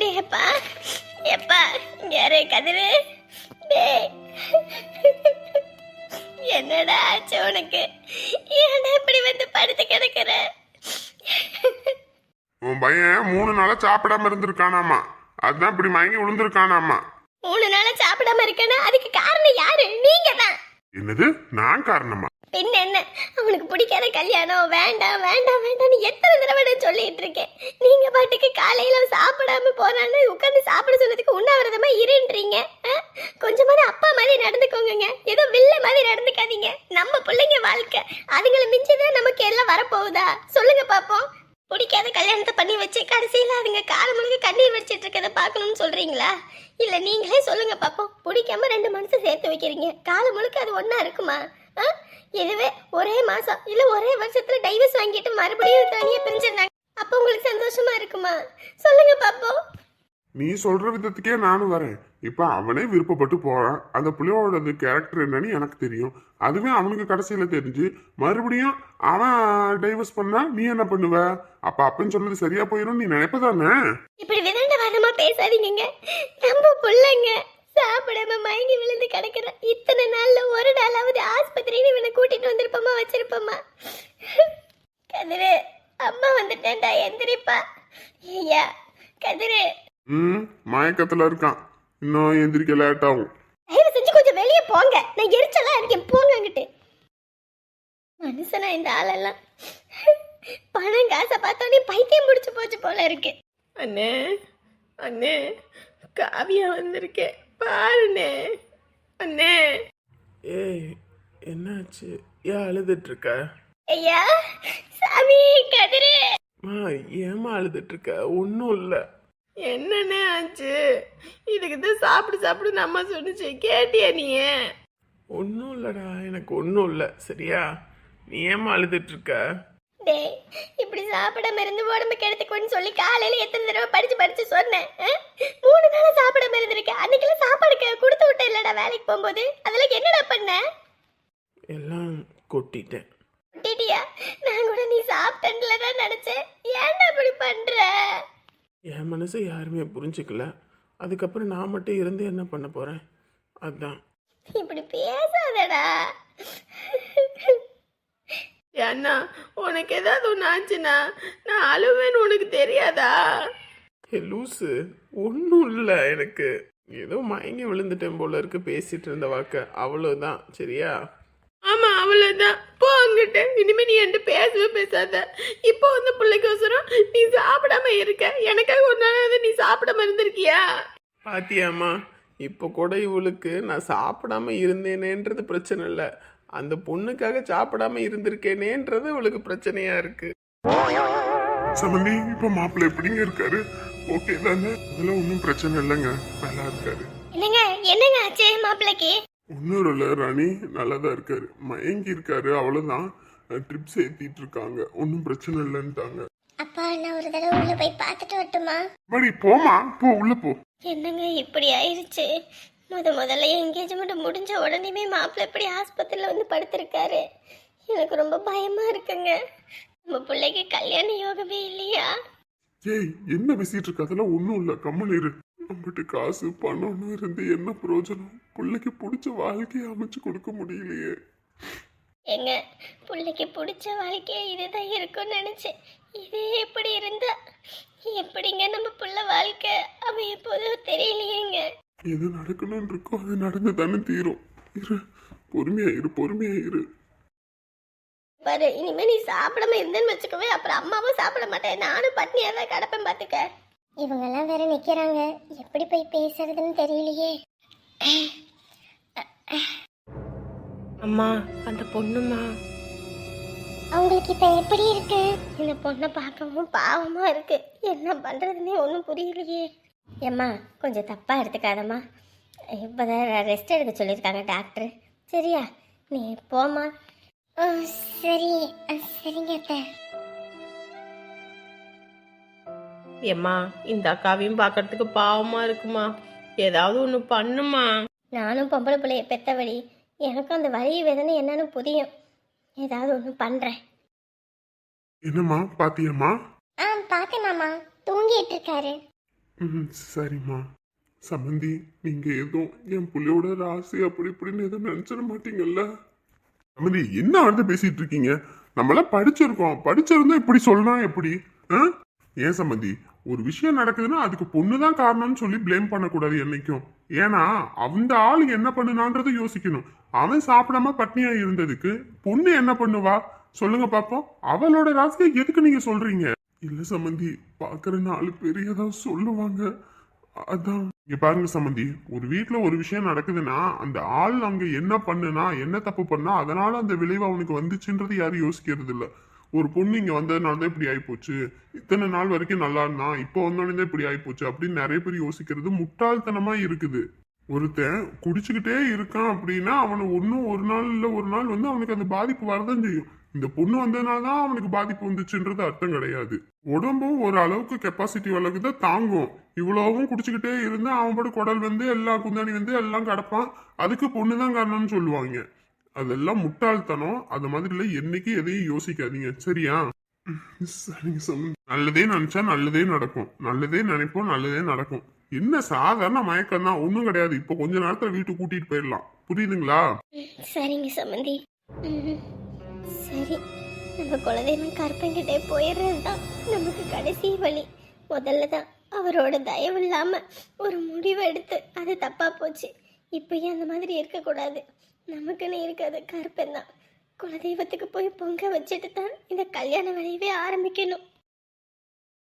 டேப்பா எப்பா யாரு கதிரு? டேய் என்னடா ஆச்சு உனக்கு? ஏன்டா இப்படி வந்து படுத்து கிடக்குற? உன் பையன் மூணு நாளா சாப்பிடாம இருந்திருக்கானாமா. அதுதான் இப்படி மயங்கி விழுந்திருக்கானாமா. மூணு நாளா சாப்பிடாம இருக்கேன்னா அதுக்கு காரணம் யாரு? நீங்க தான் என்னது? நான் காரணமா? பின்ன என்ன? அவனுக்கு பிடிக்காத கல்யாணம் வேண்டாம் வேண்டாம் வேண்டாம்னு எத்தனை தடவை நான் சொல்லிட்டு இருக்கேன். நீங்க பாட்டுக்கு காலையில சாப்பிடாம போறான்னு உட்காந்து சாப்பிட சொன்னதுக்கு உண்ணாவிரதமா இருன்றீங்க. ஆ? கொஞ்சமாவது அப்பா மாதிரி நடந்துக்கோங்க ஏதோ வில்ல மாதிரி நடந்துக்காதீங்க. நம்ம பிள்ளைங்க வாழ்க்கை. அதுங்களை மிஞ்சிதான் நமக்கு எல்லாம் வரப்போகுதா? சொல்லுங்க பாப்போம். பிடிக்காத கல்யாணத்தை பண்ணி வச்சு கடைசியில் அதுங்க காலம் முழுக்க கண்ணீர் வச்சிட்டு இருக்கத பார்க்கணும்னு சொல்றீங்களா? இல்லை நீங்களே சொல்லுங்க பாப்போம். பிடிக்காம ரெண்டு மனுஷன் சேர்த்து வைக்கிறீங்க. காலம் முழுக்க அது ஒன்றா இருக்குமா? இதுவே ஒரே மாசம். இல்ல ஒரே வருஷத்துல டைவர்ஸ் வாங்கிட்டு மறுபடியும் தனியா பிரிஞ்சிருந்தாங்க அப்போ உங்களுக்கு சந்தோஷமா இருக்குமா? சொல்லுங்க பாப்போம். நீ சொல்ற விதத்துக்கே நானும் வரேன். இப்ப அவனே விருப்பப்பட்டு போறான். அந்த பிள்ளையோட கேரக்டர் என்னன்னு எனக்கு தெரியும். அதுவே அவனுக்கு கடைசியில தெரிஞ்சு மறுபடியும் அவன் டைவர்ஸ் பண்ணா நீ என்ன பண்ணுவ? அப்ப அப்பன்னு சொன்னது சரியா போயிடும் நீ நினைப்பதானே? இப்படி விதண்டவாதமா பேசாதீங்க நம்ம புள்ளைங்க. சாப்பிடாம மயங்கி விழுந்து கிடக்குற. இத்தனை நாள்ல ஒரு நாளாவது ஆஸ்பத்திரின்னு இவனை கூட்டிட்டு வந்திருப்போமா வச்சிருப்போமா? கதிரு அம்மா வந்துட்டேன்டா எந்திரிப்பா. ஐயா கதிரு. ம் மயக்கத்துல இருக்கான். இன்னும் எந்திரிக்க லேட் ஆகும். தயவு செஞ்சு கொஞ்சம் வெளியே போங்க. நான் எரிச்சலா இருக்கேன். போங்க அங்கிட்டு. மனுஷனா இந்த ஆளெல்லாம். பணம் காசை பார்த்தோன்னே பைத்தியம் முடிச்சு போச்சு போல இருக்கு. அண்ணே அண்ணே காவியா வந்திருக்கேன் பாருண்ணே அண்ணே. ஏய் என்னாச்சு? ஏன் அழுதுட்டு இருக்க ஐயா சாமி கதிரு. மா ஏமா அழுதுட்டு இருக்க ஒன்றும் இல்லை. என்னண்ணே ஆச்சு? இதுக்கு தான் சாப்பிடு சாப்பிடு நம்ம சொன்னிச்சு. கேட்டியா நீ ஒன்றும் இல்லைடா எனக்கு ஒன்றும் இல்லை. சரியா? நீ ஏமா அழுதுட்டு இருக்க டேய் இப்படி சாப்பிடாம இருந்து உடம்பு கெடுத்துக்கோன்னு சொல்லி காலையில எத்தனை தடவை படிச்சு படிச்சு சொன்னேன்? மூணு நாள் சாப்பிடாம இருந்திருக்கேன். அன்னைக்கெல்லாம் சாப்பாடு கொடுத்து விட்ட இல்லடா வேலைக்கு போகும்போது. அதெல்லாம் என்னடா பண்ண? எல்லாம் கொட்டிட்டேன். டிடியா நான் கூட நீ சாப்பிட்டேன்ல தான் நினைச்சேன். ஏன்டா இப்படி பண்ற? என் மனசை யாருமே புரிஞ்சுக்கல. அதுக்கப்புறம் நான் மட்டும் இருந்து என்ன பண்ண போகிறேன் அதான். இப்படி பேசாதடா. அண்ணா உனக்கு ஏதாவது ஒன்று ஆச்சுன்னா நான் அழுவேன்னு உனக்கு தெரியாதா? ஏ லூசு ஒன்றும் இல்லை எனக்கு. ஏதோ மயங்கி விழுந்துட்டேன் போல இருக்கு பேசிட்டு இருந்த வாக்க. அவ்வளோதான் சரியா? ஆமா அவ்வளோதான் போ அங்கிட்டு. இனிமே நீ என்கிட்ட பேசவே பேசாத. இப்போ வந்து பிள்ளைக்கோசரம் நீ சாப்பிடாம இருக்க. எனக்காக ஒரு நாளாவது நீ சாப்பிடாம இருந்திருக்கியா? பாத்தியாம்மா இப்போ கூட இவளுக்கு நான் சாப்பிடாம இருந்தேனேன்றது பிரச்சனை இல்லை. அந்த பொண்ணுக்காக சாப்பிடாம இருந்திருக்கேனேன்றது இவளுக்கு பிரச்சனையா இருக்கு. சமந்தி இப்ப மாப்பிள்ளை எப்படிங்க இருக்காரு? ஓகே தானே? அதெல்லாம் ஒன்றும் பிரச்சனை இல்லைங்க. நல்லா இருக்காரு. என்னங்க என்னங்க ஆச்சு மாப்பிள்ளைக்கு? ஒன்றும் இல்லை ராணி. நல்லா தான் இருக்காரு. மயங்கி இருக்காரு அவ்வளோதான் ட்ரிப்ஸ் ஏற்றிட்டு இருக்காங்க. ஒன்றும் பிரச்சனை இல்லைன்ட்டாங்க. அப்பா நான் ஒரு தடவை உள்ள போய் பார்த்துட்டு வரட்டுமா? மடி போமா போ உள்ள போ. என்னங்க இப்படி ஆயிருச்சு? முத முதல்ல என்கேஜ்மெண்ட் முடிஞ்ச உடனேமே மாப்பிள்ளை இப்படி ஆஸ்பத்திரியில் வந்து படுத்திருக்காரு? எனக்கு ரொம்ப பயமா இருக்குங்க. நம்ம பிள்ளைக்கு கல்யாண யோகமே இல்லையா? ஏய் என்ன பேசிட்டு இருக்க? அதெல்லாம் ஒன்றும் இல்லை. கம்மன் இரு. நம்மகிட்ட காசு பணம்னு இருந்து என்ன பிரயோஜனம்? பிள்ளைக்கு பிடிச்ச வாழ்க்கையை அமைச்சு கொடுக்க முடியலையே. எங்க பிள்ளைக்கு பிடிச்ச வாழ்க்கையே இதுதான் இருக்கும்னு நினைச்சேன். இதே எப்படி இருந்தா எப்படிங்க நம்ம புள்ள வாழ்க்கை அமைய போதும் தெரியலையேங்க. எது நடக்கணும்னு இருக்கோ அது நடந்து தானே தீரும். இரு பொறுமையா இரு பொறுமையா இரு. பாரு இனிமே நீ சாப்பிடாம இருந்தேன்னு வச்சுக்கவே அப்புறம் அம்மாவும் சாப்பிட மாட்டேன். நானும் பட்னியா தான் கிடப்பேன் பாத்துக்க. இவங்கெல்லாம் வேற நிக்கிறாங்க. எப்படி போய் பேசுறதுன்னு தெரியலையே. அம்மா அந்த பொண்ணுமா? அவங்களுக்கு இப்ப எப்படி இருக்கு? இந்த பொண்ணை பார்க்கவும் பாவமா இருக்கு. என்ன பண்றதுன்னே ஒன்றும் புரியலையே. ஏம்மா கொஞ்சம் தப்பா எடுத்துக்காதம்மா. இப்போதான் ரெஸ்ட் எடுக்க சொல்லியிருக்காங்க டாக்டர் சரியா? நீ போம்மா. ஆ, சரி. சரிங்க அத்தை. ஏம்மா இந்த அக்காவையும் பார்க்கறதுக்கு பாவமா இருக்குமா? ஏதாவது ஒன்று பண்ணுமா? நானும் பொம்பளை பிள்ளைய பெத்தவழி எனக்கும் அந்த வலி வேதனை என்னன்னு புரியும். ஏதாவது ஒன்று பண்ணுறேன் என்னம்மா பாத்தியம்மா? ஆ பார்த்தேன் மாமா. தூங்கிட்டு இருக்காரு. ம் சரிம்மா. சம்மந்தி நீங்கள் எதுவும் என் புள்ளியோட ராசி அப்படி இப்படின்னு எதுவும் நினச்சிட மாட்டீங்கல்ல? சம்மந்தி என்ன வந்து பேசிகிட்டு இருக்கீங்க? நம்மளாம் படிச்சிருக்கோம். படிச்சிருந்தா இப்படி சொல்லலாம் எப்படி? ஆ? ஏன் சம்மந்தி ஒரு விஷயம் நடக்குதுன்னா அதுக்கு பொண்ணு தான் காரணம்னு சொல்லி ப்ளேம் பண்ணக்கூடாது என்னைக்கும். ஏன்னா அந்த ஆள் என்ன பண்ணுனான்றதை யோசிக்கணும். அவன் சாப்பிடாம பட்னியா இருந்ததுக்கு பொண்ணு என்ன பண்ணுவா? சொல்லுங்க பாப்போம். அவளோட ராசியை எதுக்கு நீங்க சொல்றீங்க? இல்லை சம்மந்தி பார்க்குற நாலு பேர் ஏதாவது சொல்லுவாங்க. அதான். இங்கே பாருங்க சம்மந்தி ஒரு வீட்டில் ஒரு விஷயம் நடக்குதுன்னா அந்த ஆள் அங்கே என்ன பண்ணுனா என்ன தப்பு பண்ணா அதனால அந்த விளைவு அவனுக்கு வந்துச்சுன்றது யாரும் யோசிக்கிறது இல்லை ஒரு பொண்ணு இங்கே வந்ததுனால தான் இப்படி ஆகிப்போச்சு இத்தனை நாள் வரைக்கும் நல்லா இருந்தான் இப்போ வந்தோடனே தான் இப்படி ஆகிப்போச்சு அப்படின்னு நிறைய பேர் யோசிக்கிறது முட்டாள்தனமாக இருக்குது. ஒருத்தன் குடிச்சுக்கிட்டே இருக்கான் அப்படின்னா அவனை ஒன்றும் ஒரு நாள் இல்லை ஒரு நாள் வந்து அவனுக்கு அந்த பாதிப்பு வரதான் செய்யும். இந்த பொண்ணு வந்ததுனால தான் அவனுக்கு பாதிப்பு வந்துச்சுன்றது அர்த்தம் கிடையாது. உடம்பும் ஒரு அளவுக்கு கெப்பாசிட்டி அளவுக்கு தான் தாங்கும். இவ்வளவும் குடிச்சுக்கிட்டே இருந்தால் அவன் பாட்டு குடல் வந்து எல்லா குந்தாணி வந்து எல்லாம் கிடப்பான். அதுக்கு பொண்ணு தான் காரணம்னு சொல்லுவாங்க. அதெல்லாம் முட்டாள்தனம். அது மாதிரில என்னைக்கு எதையும் யோசிக்காதீங்க. சரியா? சரிங்க சம்பந்தி நல்லதே நினைச்சா நல்லதே நடக்கும். நல்லதே நினைப்போம் நல்லதே நடக்கும். என்ன சாதாரண மயக்கம் தான் ஒன்றும் கிடையாது. இப்போ கொஞ்ச நேரத்தில் வீட்டுக்கு கூட்டிட்டு போயிடலாம். புரியுதுங்களா? சரிங்க சம்மந்தி சரி. நம்ம குலதெய்வம் கற்பங்கிட்டே போயிடுறது தான் நமக்கு கடைசி வழி. முதல்ல தான் அவரோட தயவு இல்லாமல் ஒரு முடிவு எடுத்து அது தப்பாக போச்சு. இப்போயே அந்த மாதிரி இருக்கக்கூடாது. நமக்குன்னு இருக்கிறது கருப்பன் தான் குலதெய்வத்துக்கு போய் பொங்க வச்சுட்டு தான் இந்த கல்யாண வேலையவே ஆரம்பிக்கணும்.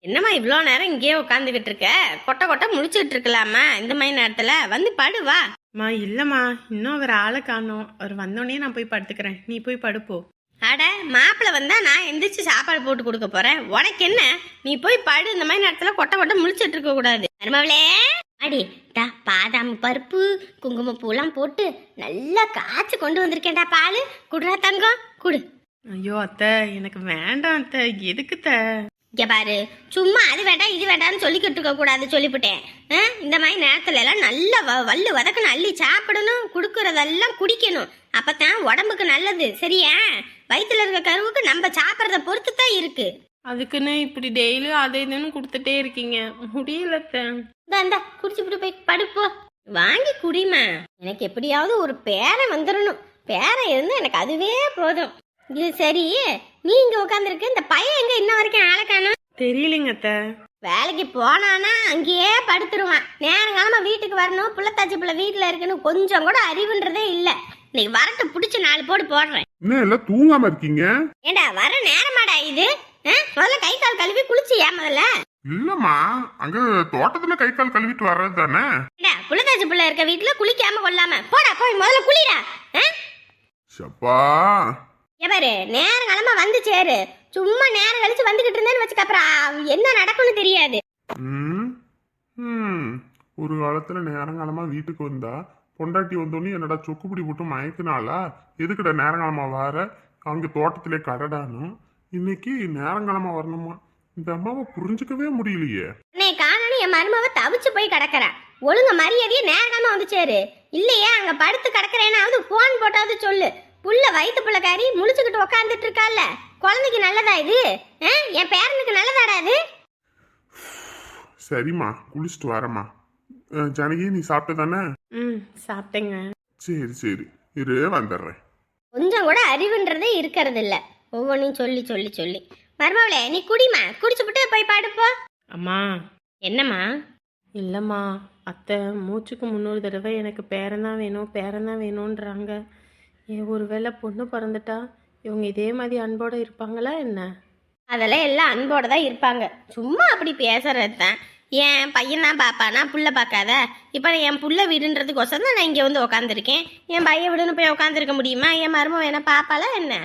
என்னம்மா இவ்வளோ நேரம் இங்கேயே உட்காந்துக்கிட்டு இருக்க கொட்டை கொட்டை முழிச்சுக்கிட்டு இருக்கலாமா? இந்த மாதிரி நேரத்தில் வந்து படு வா. மா இல்லம்மா. இன்னும் அவர் ஆளை காணோம். அவர் வந்தோடனே நான் போய் படுத்துக்கிறேன். நீ போய் படுப்போ அட மாப்பிள்ளை வந்தா நான் எந்திரிச்சு சாப்பாடு போட்டு கொடுக்க போறேன். உனக்கு என்ன? நீ போய் படு. இந்த மாதிரி நேரத்தில் கொட்டை கொட்டை முழிச்சிட்டு இருக்க கூடாது. மருமவளே அடி தா பாதாம் பருப்பு குங்குமப்பூலாம் போட்டு நல்லா காய்ச்சி கொண்டு வந்திருக்கேன்டா பால். குடுறா தங்கம். குடு. ஐயோ அத்தை. எனக்கு வேண்டாம் அத்தை. எதுக்கு த இங்க பாரு. சும்மா அது வேண்டாம் இது வேண்டாம்னு சொல்லிக்கிட்டு இருக்க கூடாது சொல்லிவிட்டேன் இந்த மாதிரி நேரத்துல எல்லாம் நல்லா வ- வல்லு வதக்கணும் அள்ளி சாப்பிடணும் குடுக்கறதெல்லாம் குடிக்கணும். அப்பதான் உடம்புக்கு நல்லது சரியா? வயித்துல இருக்க கருவுக்கு நம்ம சாப்பிட்றத பொறுத்து தான் இருக்கு. அதுக்குன்னு இப்படி டெய்லியும் அதை இதுன்னு கொடுத்துட்டே இருக்கீங்க. முடியல இந்தா குடிச்சுப்புட்டு போய் படுப்போ. வாங்கி குடிமா எனக்கு எப்படியாவது ஒரு பேரன் வந்துடணும் பேரன் இருந்து எனக்கு அதுவே போதும். இது சரி. நீ இங்க உட்காந்துருக்க இந்த பையன் எங்க இன்ன வரைக்கும் ஆளை காணோம்? தெரியலைங்க அத்தை. வேலைக்கு போனானா அங்கேயே படுத்துருவான். நேரங்காலமா வீட்டுக்கு வரணும் புள்ளத்தாச்சி பிள்ளை வீட்டுல இருக்குன்னு கொஞ்சம் கூட அறிவுன்றதே இல்ல. இன்னைக்கு வரட்டு பிடிச்சி நாலு போடு போடுறேன். என்ன எல்லாம் தூங்காம இருக்கீங்க? ஏண்டா வர நேரமாடா இது? ஆ? முதல்ல கை கால் கழுவி குளிச்சு ஏன் முதல்ல? இல்லம்மா அங்க தோட்டத்துல கை கால் கழுவிட்டு வர்றது தானே? புள்ளத்தாச்சி பிள்ளை இருக்க வீட்டுல குளிக்காம கொள்ளாம. போடா போய் முதல்ல குளிடா. ஆ? சப்பா ஏ பாரு நேரங்காலமா வந்து சேரு. சும்மா நேரம் கழிச்சு வந்துகிட்டு இருந்தேன்னு வச்சுக்க அப்புறம் என்ன நடக்கும்னு தெரியாது. ம் ம். ஒரு காலத்துல நேரங்காலமா வீட்டுக்கு வந்தா பொண்டாட்டி வந்தோடனே என்னடா சொக்குப்பிடி போட்டு மயக்குனாளா? எதுக்குடா நேரங்காலமா வர? அங்க தோட்டத்திலே கடடானும் இன்னைக்கு நேரங்காலமா வரணுமா? இந்த அம்மாவை புரிஞ்சுக்கவே முடியலையே. அண்ணே காணனு என் மருமவ தவிச்சு போய் கிடக்குறா. ஒழுங்க மரியாதையே நேரமா வந்து சேரு. இல்லையே அங்க படுத்து கிடக்குறேனாவது போன் போட்டாவது சொல்லு. புள்ள வயிற்று பிள்ளைக்காரி முழிச்சுக்கிட்டு உக்காந்துட்டு இருக்கால குழந்தைக்கு நல்லதா இது? ஆ? என் பேரனுக்கு நல்லதாடா இது? சரிம்மா குளிச்சுட்டு வரேம்மா. ஜானகி நீ சாப்பிட்ட தானே? ம் சாப்பிட்டேங்க. சரி சரி. இரு வந்துடுறேன். கொஞ்சம் கூட அறிவுன்றதே இருக்கிறது இல்ல ஒவ்வொன்றையும் சொல்லி சொல்லி சொல்லி. மருமவளே நீ குடிமா குடிச்சுப்புட்டு போய் பாடுப்போ. அம்மா. என்னம்மா? இல்லைம்மா. அத்தை மூச்சுக்கு முன்னூறு தடவை எனக்கு பேரன்தான் வேணும் பேரன்தான் வேணுன்றாங்க. ஏன் ஒருவேளை பொண்ணு பிறந்துட்டா இவங்க இதே மாதிரி அன்போடு இருப்பாங்களா என்ன? அதெல்லாம் எல்லாம் அன்போட தான் இருப்பாங்க. சும்மா அப்படி பேசுறது தான். என் பையன் தான் பார்ப்பானா புள்ள பார்க்காத. இப்போ என் புள்ள வீடுன்றதுக்கோசரம் தான் நான் இங்கே வந்து உக்காந்துருக்கேன். என் பையன் வீடுன்னு போய் உட்காந்துருக்க முடியுமா? என் மருமம் வேணா பார்ப்பாளா என்ன?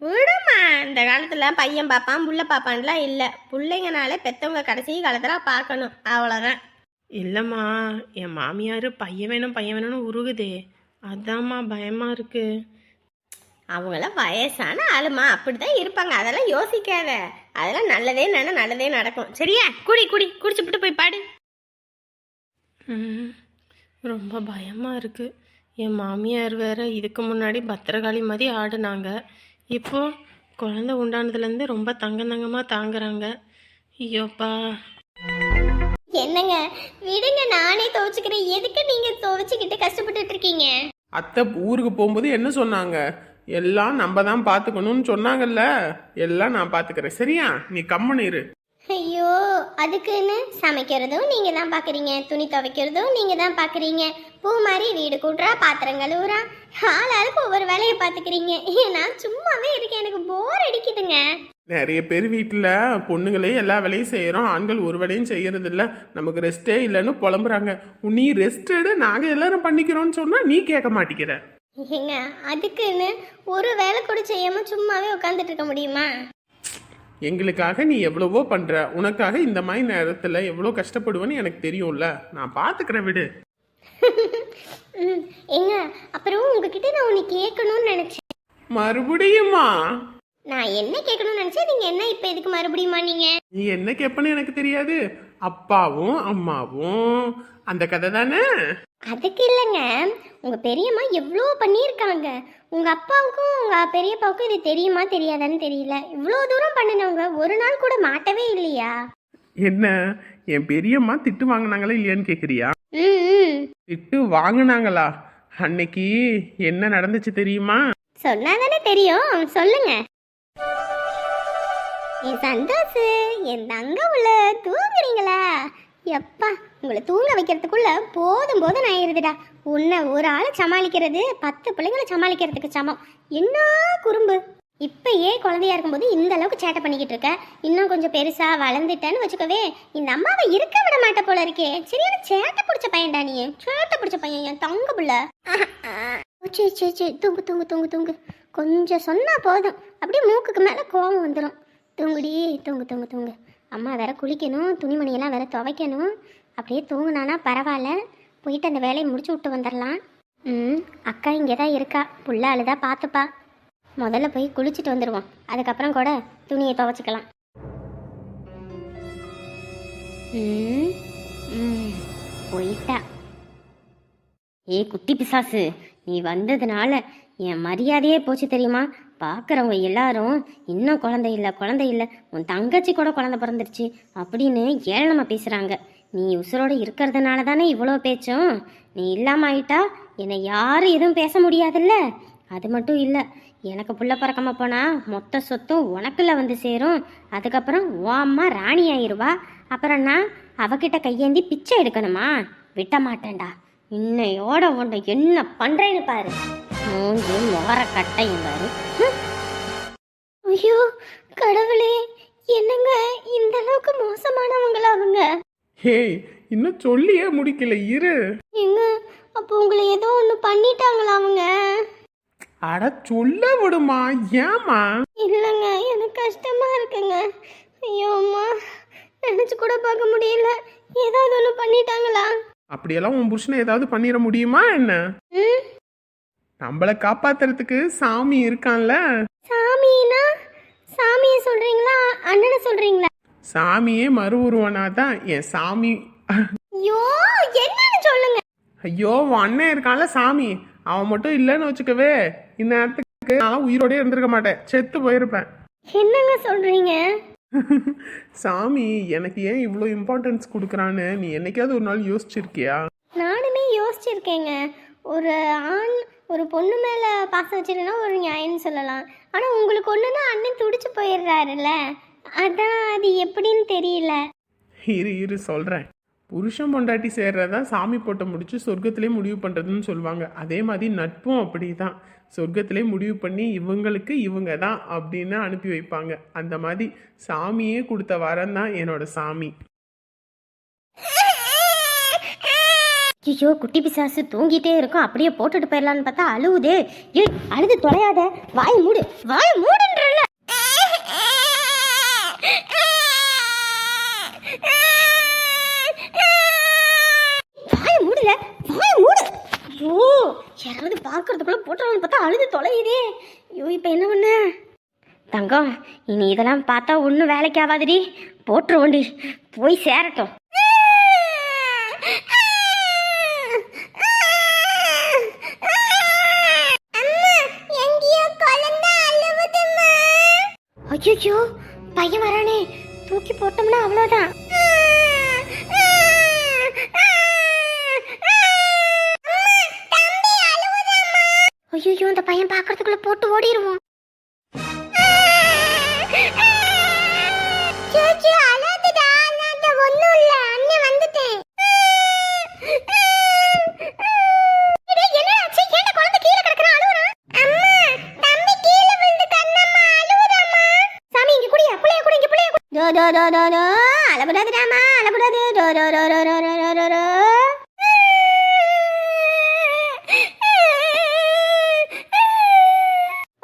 விடுமா. இந்த காலத்தில் பையன் பார்ப்பான் புள்ள பார்ப்பான்லாம் இல்லை. பிள்ளைங்கனாலே பெற்றவங்க கடைசி காலத்தில் பார்க்கணும். அவ்வளோதான் இல்லைம்மா என் மாமியார் பையன் வேணும் பையன் வேணும்னு உருகுதே. அதாம்மா பயமாக இருக்கு. அவங்களாம் வயசான ஆளுமா அப்படிதான் இருப்பாங்க. அதெல்லாம் யோசிக்காத. அதெல்லாம் நல்லதே நினை நல்லதே நடக்கும். சரியா? குடி குடி. குடிச்சுப்புட்டு போய் பாடு. ம், ரொம்ப பயமாக இருக்குது என் மாமியார் வேற இதுக்கு முன்னாடி பத்திரகாளி மாதிரி ஆடுனாங்க. இப்போ குழந்தை உண்டானதுலேருந்து ரொம்ப தங்க தங்கமாக தாங்குறாங்க. ஐயோப்பா. என்னங்க? விடுங்க நானே துவைச்சுக்கிறேன். எதுக்கு நீங்க துவைச்சுக்கிட்டு கஷ்டப்பட்டுட்டு இருக்கீங்க? அத்தை ஊருக்கு போகும்போது என்ன சொன்னாங்க? எல்லாம் நம்ம தான் பார்த்துக்கணும்னு சொன்னாங்கல்ல. எல்லாம் நான் பார்த்துக்கிறேன் சரியா? நீ கம்மனு இரு. ஐயோ அதுக்குன்னு சமைக்கிறதும் நீங்க தான் பாக்குறீங்க. துணி துவைக்கிறதும் நீங்க தான் பாக்குறீங்க. பூ மாதிரி வீடு கூட்டுறா பாத்திரம் கழுவுறா. ஆளாளுக்கு ஒவ்வொரு வேலையை பாத்துக்கிறீங்க. நான் சும்மாவே இருக்கேன். எனக்கு போர் அடிக்குதுங்க. நிறைய பேர் வீட்டில் பொண்ணுங்களே எல்லா வேலையும் செய்கிறோம் ஆண்கள் ஒரு வேலையும் செய்யறது இல்ல நமக்கு ரெஸ்ட்டே இல்லைன்னு புலம்புறாங்க. நீ ரெஸ்ட் எடு நாங்கள் எல்லாரும் பண்ணிக்கிறோம்னு சொன்னால் நீ கேட்க மாட்டேங்கிற. ஏங்க அதுக்குன்னு ஒரு வேலை கூட செய்யாம சும்மாவே உட்காந்துட்டு இருக்க முடியுமா? எங்களுக்காக நீ எவ்வளவோ பண்ற. உனக்காக இந்த மாதிரி நேரத்தில் எவ்வளோ கஷ்டப்படுவேன்னு எனக்கு தெரியும்ல. நான் பார்த்துக்கிறேன் விடு. ஏங்க அப்புறம் உங்ககிட்ட நான் ஒன்று கேட்கணும்னு நினைச்சேன். மறுபடியுமா? நான் என்ன கேட்கணும்னு நினைச்சேன் நீங்க என்ன இப்ப எதுக்கு மறுபடியுமா நீங்க நீ என்ன கேட்பன்னு எனக்கு தெரியாது. அப்பாவும் அம்மாவும். அந்த கதை தானே? அதுக்கு இல்லைங்க. உங்க பெரியம்மா எவ்வளோ பண்ணியிருக்காங்க. உங்க அப்பாவுக்கும் உங்க பெரியப்பாவுக்கும் இது தெரியுமா தெரியாதான்னு தெரியல. இவ்வளோ தூரம் பண்ணினவங்க ஒரு நாள் கூட மாட்டவே இல்லையா? என்ன? என் பெரியம்மா திட்டு வாங்கினாங்களா இல்லையான்னு கேட்குறியா ம் திட்டு வாங்கினாங்களா? அன்னைக்கு என்ன நடந்துச்சு தெரியுமா? சொன்னா தானே தெரியும். சொல்லுங்க. என் சந்தோஷ் என் தங்க உள்ள தூங்குறீங்களா? எப்பா உங்களை தூங்க வைக்கிறதுக்குள்ள போதும் போதும் நான் ஆயிருதுடா. உன்னை ஒரு ஆளை சமாளிக்கிறது பத்து பிள்ளைங்களை சமாளிக்கிறதுக்கு சமம். என்ன குறும்பு? இப்பயே குழந்தையா இருக்கும்போது இந்த அளவுக்கு சேட்டை பண்ணிக்கிட்டு இருக்க. இன்னும் கொஞ்சம் பெருசா வளர்ந்துட்டேன்னு வச்சுக்கவே இந்த அம்மாவை இருக்க விட மாட்ட போல இருக்கே. சரியான சேட்டை பிடிச்ச பையன்டா நீ. சேட்டை பிடிச்ச பையன் என் தங்க புள்ள. சரி சே சரி தூங்கு தூங்கு தூங்கு தூங்கு. கொஞ்சம் சொன்னா போதும். அப்படியே மூக்குக்கு மேலே கோவம் வந்துடும் தூங்குடி தூங்கு தூங்கு தூங்கு. அம்மா வேற குளிக்கணும் துணிமணியெல்லாம் வேற துவைக்கணும். அப்படியே தூங்குனானா பரவாயில்ல. போயிட்டு அந்த வேலையை முடிச்சு விட்டு வந்துடலாம். ம் அக்கா இங்கே தான் இருக்கா. புள்ள அழுதா பார்த்துப்பா. முதல்ல போய் குளிச்சுட்டு வந்துடுவோம் அதுக்கப்புறம் கூட துணியை துவைச்சிக்கலாம். ம் ம் போயிட்டா. ஏய் குட்டி பிசாசு நீ வந்ததுனால என் மரியாதையே போச்சு தெரியுமா? பார்க்குறவங்க எல்லாரும் இன்னும் குழந்தை இல்லை குழந்தை இல்லை உன் தங்கச்சி கூட குழந்தை பிறந்துருச்சு அப்படின்னு ஏளனமாக பேசுகிறாங்க நீ உசுரோடு இருக்கிறதுனால தானே இவ்வளோ பேச்சும்? நீ இல்லாமல் ஆயிட்டா என்னை யாரும் எதுவும் பேச முடியாதுல்ல? அது மட்டும் இல்லை எனக்கு புள்ள பிறக்காம போனால் மொத்த சொத்தும் உனக்குள்ள வந்து சேரும். அதுக்கப்புறம் ஓ அம்மா ராணி ஆயிடுவா அப்புறம் நான் அவகிட்ட கையேந்தி பிச்சை எடுக்கணுமா? விட்ட மாட்டேன்டா இன்னையோட உன்னை என்ன பண்ணுறேன்னு பாரு. மூஞ்சி முகர கட்டையும் பாரு. ஐயோ கடவுளே என்னங்க இந்த அளவுக்கு மோசமானவங்களா அவங்க ஹேய் இன்னும் சொல்லியே முடிக்கல இரு. ஏங்க அப்போ உங்களை ஏதோ ஒன்று பண்ணிட்டாங்களா அவங்க அட சொல்ல விடுமா ஏமா இல்லைங்க எனக்கு கஷ்டமா இருக்குங்க. ஐயோ அம்மா நினச்சி கூட பார்க்க முடியல. ஏதாவது ஒன்று பண்ணிட்டாங்களா? அப்படியெல்லாம் உன் புருஷனை ஏதாவது பண்ணிட முடியுமா என்ன? ம்? நம்மளை காப்பாத்துறதுக்கு சாமி இருக்கான்ல. சாமினா? சாமியை சொல்றீங்களா? அண்ணனை சொல்றீங்களா? சாமியே மறு உருவனா தான் என் சாமி. ஐயோ என்னன்னு சொல்லுங்க. ஐயோ உன் அண்ணன் இருக்கான்ல சாமி. அவன் மட்டும் இல்லைன்னு வச்சுக்கவே இந்நேரத்துக்கு நான் உயிரோடயே இருந்திருக்க மாட்டேன். செத்து போயிருப்பேன். என்னங்க சொல்றீங்க? சாமி எனக்கு ஏன் இவ்வளோ இம்பார்ட்டன்ஸ் கொடுக்குறான்னு நீ என்னைக்காவது ஒரு நாள் யோசிச்சிருக்கியா? நானுமே யோசிச்சிருக்கேங்க. ஒரு ஆண் ஒரு பொண்ணு மேலே பாசம் வச்சிருந்தா ஒரு நியாயம்னு சொல்லலாம். ஆனால் உங்களுக்கு ஒன்றுனா அண்ணன் துடிச்சு போயிடுறாருல்ல. அதான் அது எப்படின்னு தெரியல. இரு இரு சொல்கிறேன் புருஷன் பொண்டாட்டி சேர்றதா சாமி போட்ட முடிச்சு சொர்க்கத்திலே முடிவு பண்ணுறதுன்னு சொல்லுவாங்க. அதே மாதிரி நட்பும் அப்படி தான் சொர்க்கத்திலே முடிவு பண்ணி இவங்களுக்கு இவங்க தான் அப்படின்னு அனுப்பி வைப்பாங்க. அந்த மாதிரி சாமியே கொடுத்த வரம் தான் என்னோட சாமி. ஐயோ குட்டி பிசாசு தூங்கிட்டே இருக்கும். அப்படியே போட்டுட்டு போயிடலான்னு பார்த்தா அழுவுதே. ஏய் அழுது தொலையாத. வாய் மூடு. வாய் மூடுன்றல வாய் மூடுல. வாய் மூடு. ஐயோ யாராவது பார்க்கறதுக்குள்ள போட்டுறான்னு பார்த்தா அழுது தொலையுதே. ஐயோ இப்போ என்ன பண்ண? தங்கம் இனி இதெல்லாம் பார்த்தா ஒன்றும் வேலைக்கு ஆகாதுடி போட்டுருவோண்டி போய் சேரட்டும். ஐயோ பையன் வரானே. தூக்கி போட்டோம்னா அவ்வளோதான் ஐயோ இந்த பையன் பார்க்கறதுக்குள்ள போட்டு ஓடிடுவோம் டோ, டோ, டோ, டோ, டோ. அழக்கூடாது. டோ, டோ, டோ, டோ, டோ, டோ, டோ, டோ.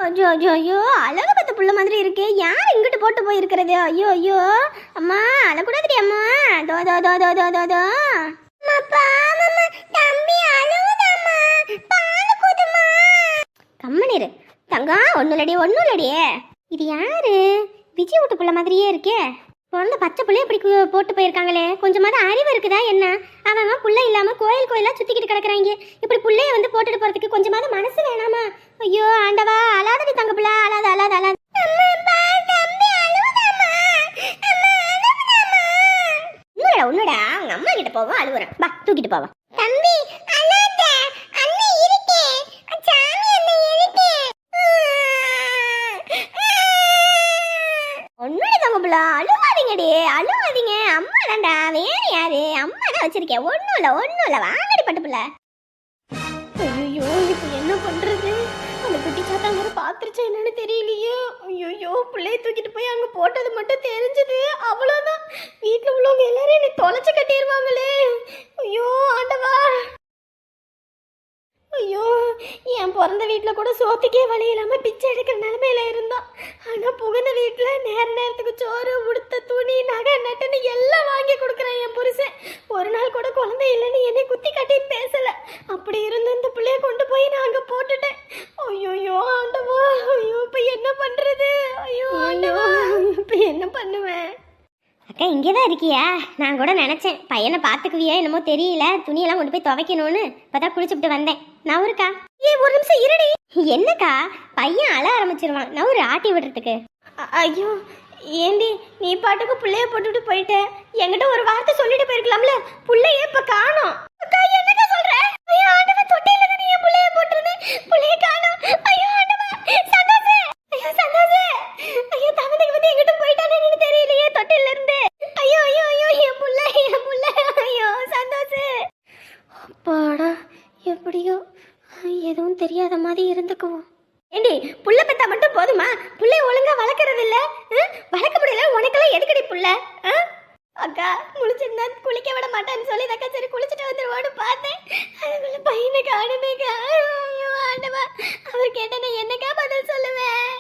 ஐயோ ஐயோ ஐயோ அழகு பத்த புள்ள மாதிரி இருக்கு. யார் இங்கிட்டு போட்டு போயிருக்கிறது? ஐயோ ஐயோ. அம்மா அழக்கூடாதுடி அம்மா. தோ தோ தோ தோ தோ தோ தோ. அம்மா பாவம்மா தம்பி இல்லடி பால் இல்லடியே இது யாரு? விஜய் வீட்டு புள்ள மாதிரியே இருக்கே. பிறந்த பச்சை புள்ளைய இப்படி போட்டு போயிருக்காங்களே. கொஞ்சமாவது அறிவு இருக்குதா என்ன? அவன் புள்ள இல்லாம கோயில் கோயிலா சுத்திக்கிட்டு கிடக்குறாங்க. இப்படி புள்ளைய வந்து போட்டுட்டு போறதுக்கு கொஞ்சமாவது மனசு வேணாமா? ஐயோ ஆண்டவா அலாதடி தங்க பிள்ளை அலாத அலாத அலாத உன்னடா அவங்க அம்மா கிட்ட போவோம் அழுவுறேன். பா தூக்கிட்டு போவோம். தம்பி அழாத. அண்ணி இருக்கே சாமி அழுவாதீங்க. அம்மா தான்டா வேற யாரு? அம்மா தான் வச்சிருக்கேன் ஒன்றும் இல்லை ஒன்றும் இல்லை. வாங்கடி பட்டு ஐயோ இப்போ என்ன பண்ணுறது அந்த குட்டி சாத்தாங்கிற பார்த்துருச்சா என்னன்னு தெரியலையே. ஐயோ பிள்ளைய தூக்கிட்டு போய் அங்கே போட்டது மட்டும் தெரிஞ்சது. அவ்வளோதான் வீட்டில் உள்ளவங்க எல்லாரும் என்னை தொலைச்சு கட்டிடுவாங்களே ஐயோ ஆண்டவா. ஐயோ என் பிறந்த வீட்டில் கூட சோத்துக்கே வழி இல்லாம பிச்சை எடுக்கிற நிலமையில இருந்தான். ஆனா புகுந்த வீட்டுல நேர நேரத்துக்கு சோறு உடுத்த துணி நகை நட்டுன்னு எல்லாம் வாங்கி கொடுக்குறேன் என் புருஷன். ஒரு நாள் கூட குழந்தை இல்லைன்னு என்னை குத்தி காட்டி பேசல. அப்படி இருந்து இந்த பிள்ளைய கொண்டு போய் நான் அங்க போட்டுட்டேன். ஐயோ ஆண்டவா ஐயோ இப்ப என்ன பண்றது? ஐயோ ஆண்டவா இப்ப என்ன பண்ணுவேன்? அக்கா இங்கே தான் இருக்கியா? நான் கூட நினச்சேன். பையனை பார்த்துக்குவியா என்னமோ தெரியல. துணியெல்லாம் கொண்டு போய் துவைக்கணும்னு. இப்போதான் குளிச்சுட்டு வந்தேன். நவுருக்கா? ஏ ஒரு நிமிஷம் இருடி. என்னக்கா? பையன் அழ ஆரம்பிச்சிருவான். நவுரு ஆட்டி விடுறதுக்கு. ஐயோ ஏண்டி நீ பாட்டுக்கு புள்ளைய போட்டுட்டு போயிட்ட? என்கிட்ட ஒரு வார்த்தை சொல்லிட்டு போயிருக்கலாம்ல. புள்ளைய இப்ப காணோம். அக்கா என்னக்கா சொல்ற? ஐயோ ஆண்டவன் தொட்டில தானே என் புள்ளைய போட்டுருந்தேன் பிள்ளைய காணோம். ஐயோ ஆண்டவன் ஐயோ சந்தோஷே. ஐயோ தவணைக்கு வந்து எங்கிட்ட போயிட்டானேன்னு தெரியலையே தொட்டில இருந்து ஐயோ ஐயோ ஐயோ என் புள்ள என் புள்ள. ஐயோ சந்தோஷே. அப்பாடா எப்படியோ எதுவும் தெரியாத மாதிரி இருந்துக்குவோம். ஏண்டி புள்ள பெத்தா மட்டும் போதுமா? புள்ளை ஒழுங்கா வளர்க்கறது இல்ல வளர்க்க முடியல உனக்கெல்லாம் எதுக்கடி புள்ள அக்கா முழிச்சிருந்தா குளிக்க விட மாட்டேன்னு சொல்லி அக்கா சரி குளிச்சுட்டு வந்துருவோன்னு பார்த்தேன். அதுக்குள்ள பையனை காணுமேக்கா ஆண்டவா அவர் கேட்டா நான் என்னக்கா பதில் சொல்லுவேன்?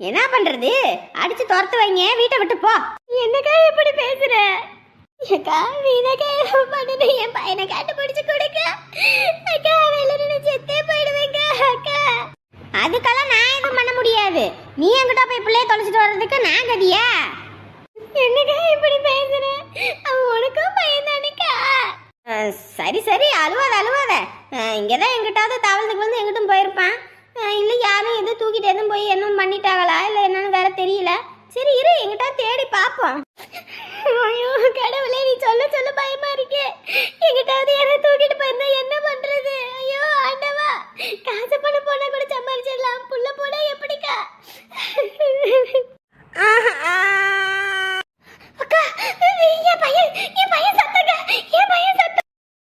என்ன பண்ணுறது அடிச்சு துரத்து வைங்க வீட்டை விட்டு போ. என்னக்கா இப்படி பேசுற? வீணக்கா பண்ணுது. என் பையனை கண்டுபிடிச்சு கொடுக்க. அக்கா வெளில நின்று செத்தே போயிடுவேங்க அக்கா. அதுக்கெல்லாம் நான் எதுவும் பண்ண முடியாது. நீ என்கிட்ட போய் பிள்ளைய தொலைச்சிட்டு வர்றதுக்கு நான் கதியா? என்னக்கா இப்படி பேசுற? அவன் உனக்கும் பையன் அஹ், சரி சரி அழுவாத அழுவாத. இங்கே தான் எங்கிட்டாவது தவழ்ந்துக்கு வந்து எங்கிட்டும் போயிருப்பேன். இல்லை யாரும் எதுவும் தூக்கிட்டு எதுவும் போய் என்னும் பண்ணிட்டாங்களா? இல்லை என்னன்னு வேற தெரியல. சரி இரு எங்கிட்ட தேடி பார்ப்போம் ஐயோ கடவுளே நீ சொல்ல சொல்ல பயமா இருக்கே. எங்கிட்டாவது யாரை தூக்கிட்டு போயிருந்தா என்ன பண்றது? ஐயோ ஆண்டவா காசு பணம் போனா கூட சம்பாரிச்சிடலாம். புள்ள போட எப்படிக்கா? ஆஹா. அக்கா என் பையன் என் பையன் சத்தங்க என் பையன் சத்த